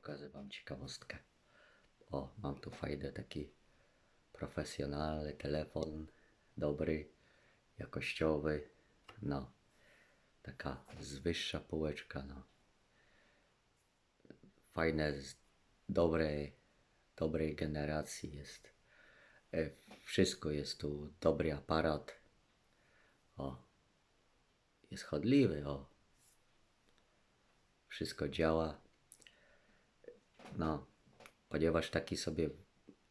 pokażę Wam ciekawostkę. O, mam tu fajny taki profesjonalny telefon, dobry, jakościowy, no, taka z wyższa półeczka, no. Fajne, z dobrej, dobrej generacji jest. E, Wszystko jest tu, dobry aparat. O, jest chodliwy, o. Wszystko działa. No, ponieważ taki sobie.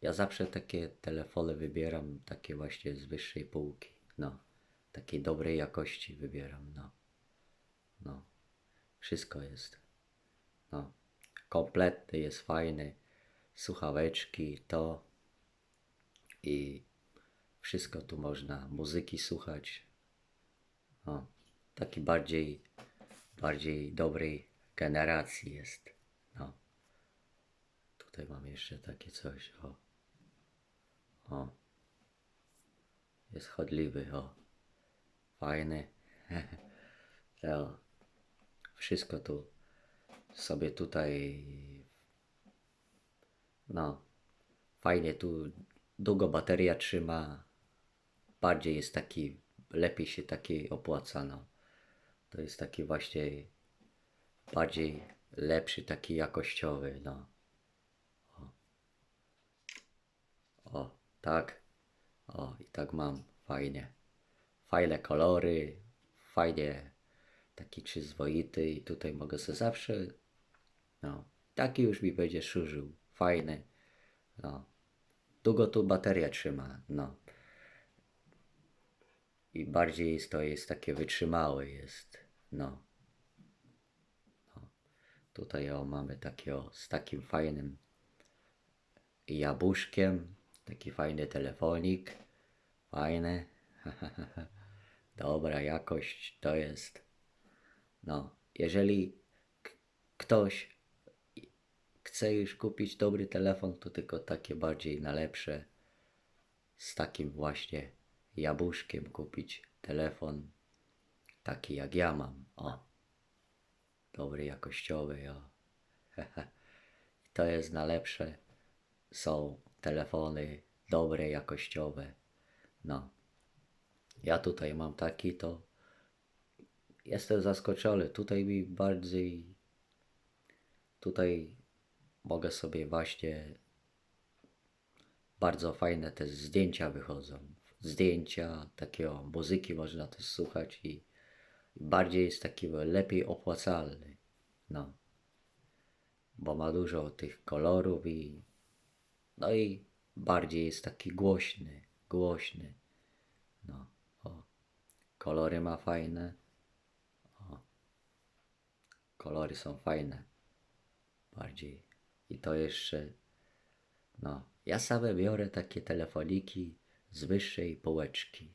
Ja zawsze takie telefony wybieram, takie właśnie z wyższej półki. No, takiej dobrej jakości wybieram. No, no, wszystko jest. No, kompletny jest fajny. Słuchaweczki, to i wszystko tu można. Muzyki słuchać. No, taki bardziej, bardziej dobrej generacji jest. Tutaj mam jeszcze takie coś, o. O. Jest chodliwy, o. Fajny. to wszystko tu sobie tutaj no fajnie tu długo bateria trzyma. Bardziej jest taki, lepiej się taki opłaca, no. To jest taki właśnie bardziej lepszy, taki jakościowy, no. O, tak. O, i tak mam. Fajnie. Fajne kolory, fajnie taki przyzwoity i tutaj mogę sobie zawsze, no, taki już mi będzie służył. Fajny, no. Długo tu bateria trzyma, no. I bardziej jest to jest takie wytrzymałe jest, no. no. Tutaj o, mamy takie o, z takim fajnym jabłuszkiem, taki fajny telefonik, fajny, dobra jakość to jest. No, jeżeli ktoś chce już kupić dobry telefon, to tylko takie bardziej na lepsze, z takim właśnie jabłuszkiem kupić telefon, taki jak ja mam, o, dobry, jakościowy, o. To jest na lepsze, są telefony dobre, jakościowe, no. Ja tutaj mam taki, to jestem zaskoczony. Tutaj mi bardziej. Tutaj mogę sobie właśnie. Bardzo fajne te zdjęcia wychodzą. Zdjęcia, takiego muzyki można też słuchać i bardziej jest taki lepiej opłacalny. No. Bo ma dużo tych kolorów i. No i bardziej jest taki głośny, głośny. No, o. Kolory ma fajne. Kolory są fajne. Bardziej. I to jeszcze. No. Ja same biorę takie telefoniki z wyższej półeczki.